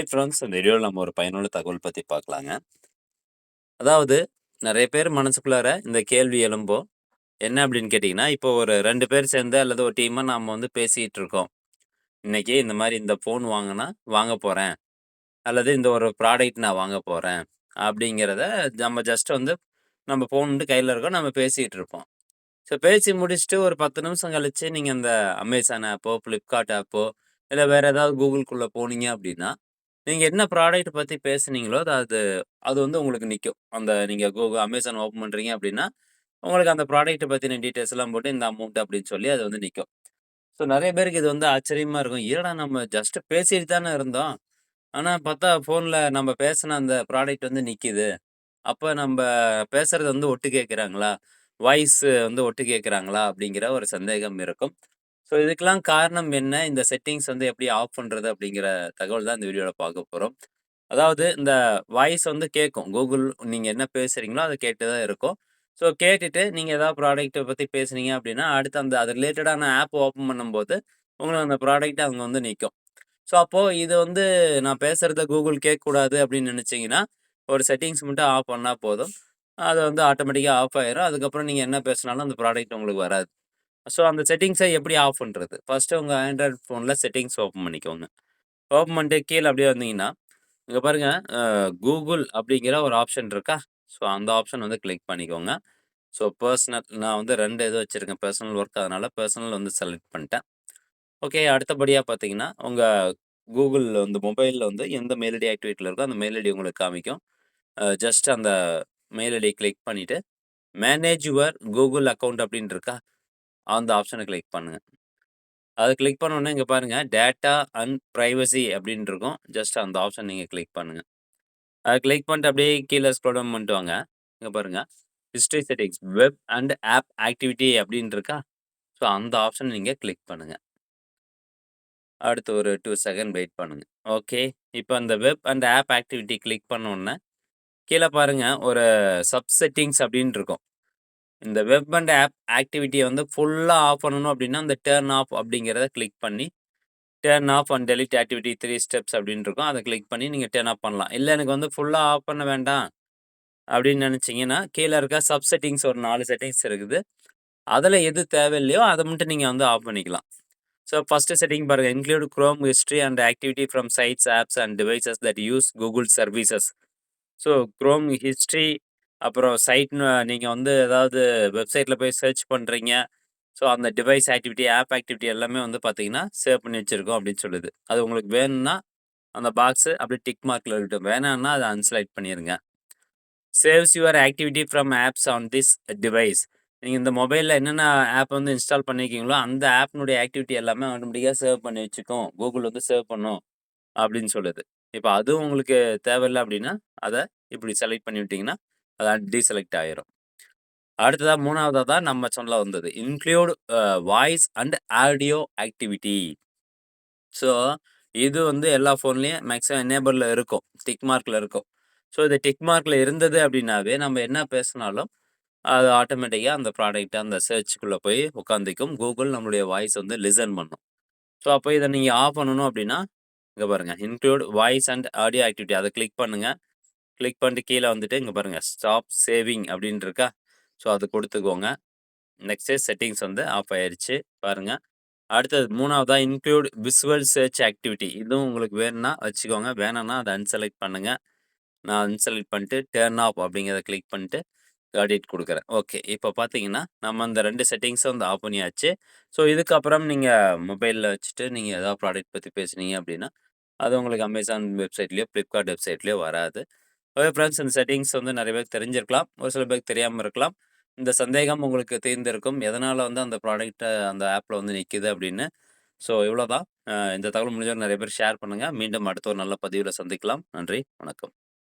Hi friends இந்த வீடியோவில் நம்ம ஒரு பயனுள்ள தகவல் பற்றி பார்க்கலாங்க அதாவது நிறைய பேர் மனசுக்குள்ளார இந்த கேள்வி எழும்போ என்ன அப்படின்னு கேட்டிங்கன்னா இப்போ ஒரு ரெண்டு பேர் சேர்ந்து அல்லது ஒரு டீமாக நாம் வந்து பேசிகிட்டு இருக்கோம். இன்னைக்கு இந்த மாதிரி இந்த ஃபோன் வாங்கினா வாங்க போகிறேன் அல்லது இந்த ஒரு ப்ராடக்ட் நான் வாங்க போகிறேன் அப்படிங்கிறத நம்ம ஜஸ்ட் வந்து நம்ம ஃபோன் வந்து கையில் இருக்கோம் நம்ம பேசிகிட்டு இருப்போம். ஸோ பேசி முடிச்சுட்டு ஒரு பத்து நிமிஷம் கழித்து நீங்கள் இந்த அமேசான் ஆப்போ ஃப்ளிப்கார்ட் ஆப்போ இல்லை வேறு ஏதாவது கூகுள்குள்ளே போனீங்க அப்படின்னா நீங்க என்ன ப்ராடக்ட் பத்தி பேசுனீங்களோ, அது அது அது வந்து உங்களுக்கு நிக்கும். அந்த நீங்க கூகுள் அமேசான் ஓப்பன் பண்றீங்க அப்படின்னா, உங்களுக்கு அந்த ப்ராடக்ட்ட பத்தின டீட்டெயில்ஸ் எல்லாம் போட்டு இந்த அமௌண்ட் அப்படின்னு சொல்லி அது வந்து நிக்கும். ஸோ நெறைய பேருக்கு இது வந்து ஆச்சரியமா இருக்கும். "என்னடா நம்ம ஜஸ்ட் பேசிட்டு தானே இருந்தோம். ஆனா பார்த்தா ஃபோன்ல நம்ம பேசின அந்த ப்ராடக்ட் வந்து நிக்குது. அப்ப நம்ப பேசுறது வந்து ஒட்டு கேட்குறாங்களா? வாய்ஸ் வந்து ஒட்டு கேட்குறாங்களா?" அப்படிங்கிற ஒரு சந்தேகம் இருக்கும். ஸோ இதுக்கெல்லாம் காரணம் என்ன? இந்த செட்டிங்ஸ் வந்து எப்படி ஆஃப் பண்ணுறது அப்படிங்கிற தகவல் தான் இந்த வீடியோவில் பார்க்க போகிறோம் அதாவது இந்த வாய்ஸ் வந்து கேட்கும். கூகுள் நீங்கள் என்ன பேசுகிறீங்களோ அதை கேட்டு தான் இருக்கும். ஸோ கேட்டுட்டு நீங்கள் ஏதாவது ப்ராடக்ட்டை பற்றி பேசுனீங்க அப்படின்னா, அடுத்து அந்த அது ரிலேட்டடான ஆப் ஓப்பன் பண்ணும்போது, உங்களுக்கு அந்த ப்ராடக்ட் அங்கே வந்து நிற்கும் ஸோ அப்போது இது வந்து நான் பேசுகிறத கூகுள் கேட்கக்கூடாது அப்படின்னு நினச்சிங்கன்னா ஒரு செட்டிங்ஸ் மட்டும் ஆஃப் பண்ணால் போதும். அது வந்து ஆட்டோமேட்டிக்காக ஆஃப் ஆயிரும். அதுக்கப்புறம் நீங்கள் என்ன பேசினாலும் அந்த ப்ராடக்ட் உங்களுக்கு வராது. ஸோ அந்த செட்டிங்ஸை எப்படி ஆஃப் பண்ணுறது ஃபஸ்ட்டு உங்கள் ஆண்ட்ராய்டு ஃபோனில் செட்டிங்ஸ் ஓப்பன் பண்ணிக்கோங்க. ஓப்பன் பண்ணிட்டு கீழே அப்படியே வந்தீங்கன்னா இங்கே பாருங்கள் கூகுள் அப்படிங்கிற ஒரு ஆப்ஷன் இருக்கா? ஸோ அந்த ஆப்ஷன் வந்து கிளிக் பண்ணிக்கோங்க. ஸோ பர்சனல் நான் வந்து ரெண்டு இது வச்சுருக்கேன். பர்சனல் ஒர்க் அதனால் பர்சனல் வந்து செலக்ட் பண்ணிட்டேன். ஓகே அடுத்தபடியாக பார்த்தீங்கன்னா உங்கள் கூகுளில் வந்து மொபைலில் வந்து எந்த மெயில் ஐடி ஆக்டிவேட்டில் இருக்கோ அந்த மெயில் ஐடி உங்களுக்கு காமிக்கும். ஜஸ்ட் அந்த மெயில் ஐடி கிளிக் பண்ணிவிட்டு மேனேஜ் யுவர் கூகுள் அக்கௌண்ட் அப்படின்னு இருக்கா? அந்த ஆப்ஷனை கிளிக் பண்ணுங்கள் அதை கிளிக் பண்ண இங்கே பாருங்கள் டேட்டா அண்ட் ப்ரைவசி அப்படின்னு இருக்கும். ஜஸ்ட் அந்த ஆப்ஷன் நீங்கள் கிளிக் பண்ணுங்கள் அதை கிளிக் பண்ணிட்டு அப்படியே கீழே ஸ்க்ரோல் டவுன் பண்ணிட்டு வாங்க. இங்கே பாருங்கள் history settings web and app activity அப்படின்னு இருக்கா? ஸோ அந்த ஆப்ஷன் நீங்கள் கிளிக் பண்ணுங்கள் அடுத்து ஒரு டூ செகண்ட் வெயிட் பண்ணுங்கள் ஓகே. இப்போ அந்த web and app activity click பண்ண உடனே, கீழே பாருங்கள் ஒரு சப் செட்டிங்ஸ் அப்படின்னு இருக்கும். இந்த வெப் அண்ட் ஆப் ஆக்டிவிட்டியை வந்து ஃபுல்லாக ஆஃப் பண்ணணும் அப்படின்னா அந்த டேர்ன் ஆஃப் அப்படிங்கிறத கிளிக் பண்ணி turn off and delete activity three steps அப்படின்னு இருக்கும். அதை கிளிக் பண்ணி நீங்கள் டேர்ன் ஆஃப் பண்ணலாம். இல்லை எனக்கு வந்து ஃபுல்லாக ஆஃப் பண்ண வேண்டாம் அப்படின்னு நினச்சிங்கன்னா கீழே இருக்க சப் செட்டிங்ஸ் ஒரு நாலு செட்டிங்ஸ் இருக்குது. அதில் எது தேவையில்லையோ அதை மட்டும் நீங்கள் வந்து ஆஃப் பண்ணிக்கலாம். ஸோ ஃபஸ்ட்டு செட்டிங் பாருங்கள் include Chrome history and activity from sites apps and devices that use Google services so Chrome history அப்புறம் சைட்னு நீங்கள் வந்து ஏதாவது வெப்சைட்டில் போய் சர்ச் பண்ணுறீங்க ஸோ அந்த டிவைஸ் ஆக்டிவிட்டி ஆப் ஆக்டிவிட்டி எல்லாமே வந்து பார்த்தீங்கன்னா சேவ் பண்ணி வச்சுருக்கோம் அப்படின்னு சொல்லுது. அது உங்களுக்கு வேணும்னா அந்த பாக்ஸு அப்படியே டிக் மார்க்கில் இருக்கட்டும். வேணான்னா அதை அன்செலக்ட் பண்ணிடுங்க saves your activity from apps on this device நீங்கள் இந்த மொபைலில் என்னென்ன ஆப் வந்து இன்ஸ்டால் பண்ணியிருக்கீங்களோ அந்த ஆப்னுடைய ஆக்டிவிட்டி எல்லாமே ஆட்டோமேட்டிக்காக சேவ் பண்ணி வச்சுக்கோம். கூகுள் வந்து சேவ் பண்ணும் அப்படின்னு சொல்லுது. இப்போ அதுவும் உங்களுக்கு தேவையில்லை அப்படின்னா அதை இப்படி செலக்ட் பண்ணி விட்டிங்கன்னா அதான் டீசெலக்ட் ஆயிரும். அடுத்ததாக மூணாவதாக தான் நம்ம சொல்ல வந்தது. Include voice and audio activity. So, இது வந்து எல்லா ஃபோன்லேயும் மேக்ஸிமம் எனேபிளில் இருக்கும். டிக் மார்க்கில் இருக்கும். ஸோ, இது டிக் மார்க்கில் இருந்தது அப்படின்னாவே, நம்ம என்ன பேசினாலும் அது ஆட்டோமேட்டிக்காக அந்த ப்ராடக்ட் அந்த சர்ச்சுக்குள்ளே போய் உட்காந்துக்கும். கூகுள் நம்மளுடைய வாய்ஸ் வந்து லிசன் பண்ணும். ஸோ, அப்போ இதை நீங்கள் ஆஃப் பண்ணணும் அப்படின்னா, இங்கே பாருங்க. Include voice and audio activity அதை கிளிக் பண்ணுங்கள் கிளிக் பண்ணிட்டு கீழே வந்துட்டு இங்கே பாருங்கள் ஸ்டாப் சேவிங் அப்படின்னு இருக்கா ஸோ அது கொடுத்துக்கோங்க. நெக்ஸ்ட்டு செட்டிங்ஸ் வந்து ஆஃப் ஆயிடுச்சு பாருங்கள் அடுத்தது மூணாவதாக இன்க்ளூட் விசுவல் சர்ச் ஆக்டிவிட்டி. இதுவும் உங்களுக்கு வேணும்னா வச்சுக்கோங்க. வேணும்னா அதை அன்செலக்ட் பண்ணுங்கள் நான் அன்செலக்ட் பண்ணிட்டு டேர்ன் ஆஃப் அப்படிங்கிறத கிளிக் பண்ணிட்டு காடிட் கொடுக்குறேன். ஓகே இப்போ பார்த்தீங்கன்னா நம்ம அந்த ரெண்டு செட்டிங்ஸும் வந்து ஆஃப் பண்ணியாச்சு. ஸோ இதுக்கப்புறம் நீங்கள் மொபைலில் வச்சுட்டு நீங்கள் ஏதாவது ப்ராடக்ட் பற்றி பேசுனீங்க அப்படின்னா அது உங்களுக்கு அமேசான் வெப்சைட்லேயோ ஃப்ளிப்கார்ட் வெப்சைட்லேயோ வராது. ஓகே ஃப்ரெண்ட்ஸ் இந்த செட்டிங்ஸ் வந்து நிறைய பேருக்கு தெரிஞ்சிருக்கலாம். ஒரு சில பேருக்கு தெரியாமல் இருக்கலாம். இந்த சந்தேகம் உங்களுக்கு தீர்ந்திருக்கும். எதனால் வந்து அந்த ப்ராடக்ட்டை அந்த ஆப்பில் வந்து நிற்கிது அப்படின்னு. ஸோ இவ்வளோ தான் இந்த தகவல் முடிஞ்சவங்க நிறைய பேர் ஷேர் பண்ணுங்கள் மீண்டும் அடுத்த ஒரு நல்ல பதிவில் சந்திக்கலாம். நன்றி. வணக்கம்.